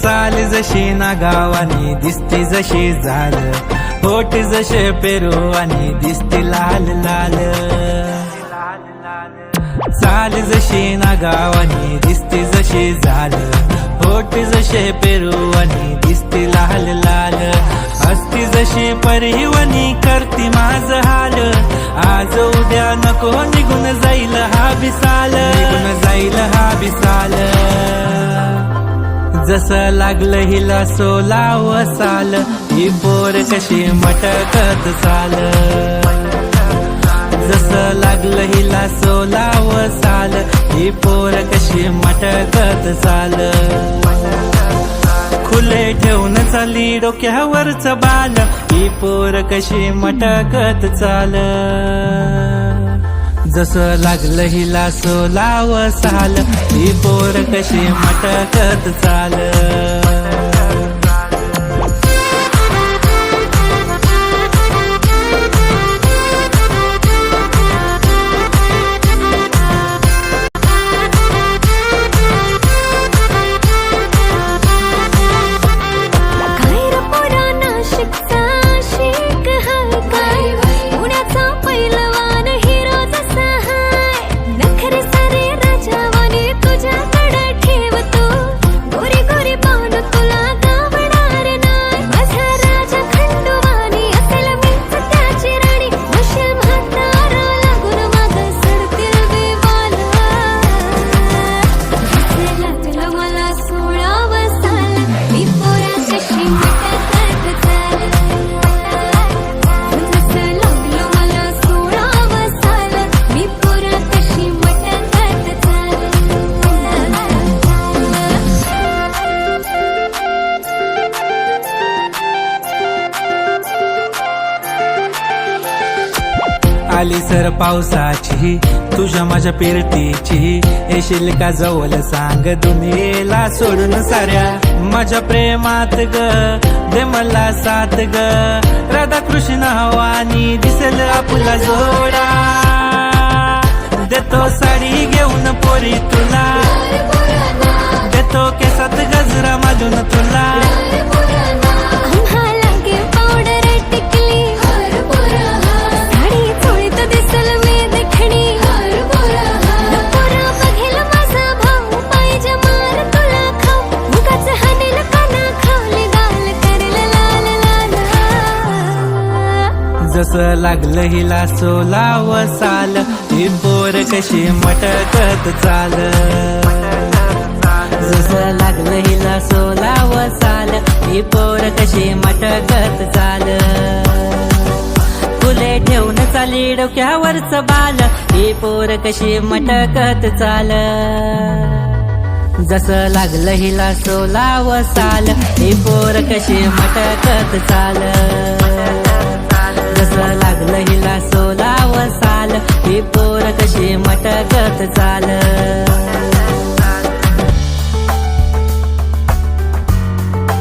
कशी ना गावानी दिसते जशी झाल होट जसे पेरू आणि दिसते लाल लाल. चाल जशी ना गावानी दिसते जशी झाल होट जसे पेरू आणि दिसते लाल लाल. असती जशी परिवनी करती माझ हाल. आज उद्या नको निघून जाईल हा बिसाल निघून जाईल हा बिसाल जसं लागलं हिला सोलाव साल. ही पोर कशी मटकत चाल. जसं लागलं हिला सोलाव साल. ही पोर कशी मटकत चाल. खुले ठेवून चाली डोक्यावरच बाल. ही पोर कशी मटकत चाल. जसं लागलं हिला सोलाव साल ही पोर कशी मटकत चाल? आली सर पावसाची तुझ्या माझ्या पेरतीची. येशील का जवळ सांग दुनियेला सोडून साऱ्या माझ्या प्रेमात ग. दे मला साथ ग. राधा कृष्ण हवानी दिसेल आपला जोडा. देतो साडी घेऊन पोरी तुला. देतो केसात गजरा माझून तुला. जसं लागलं हिला सोलाव साल. ही पोर कशी मटकत चाल. जसं लागलं हिला सोलाव साल. ही पोर कशी मटकत चाल. फुले ठेवून चाली डोक्यावरच बाल. ही पोर कशी मटकत चाल. जसं लागलं हिला सोलाव साल. ही पोर कशी मटकत चाल. जसं लागलं हिला सोलाव साल? ही पोर कशी मटकत चाल?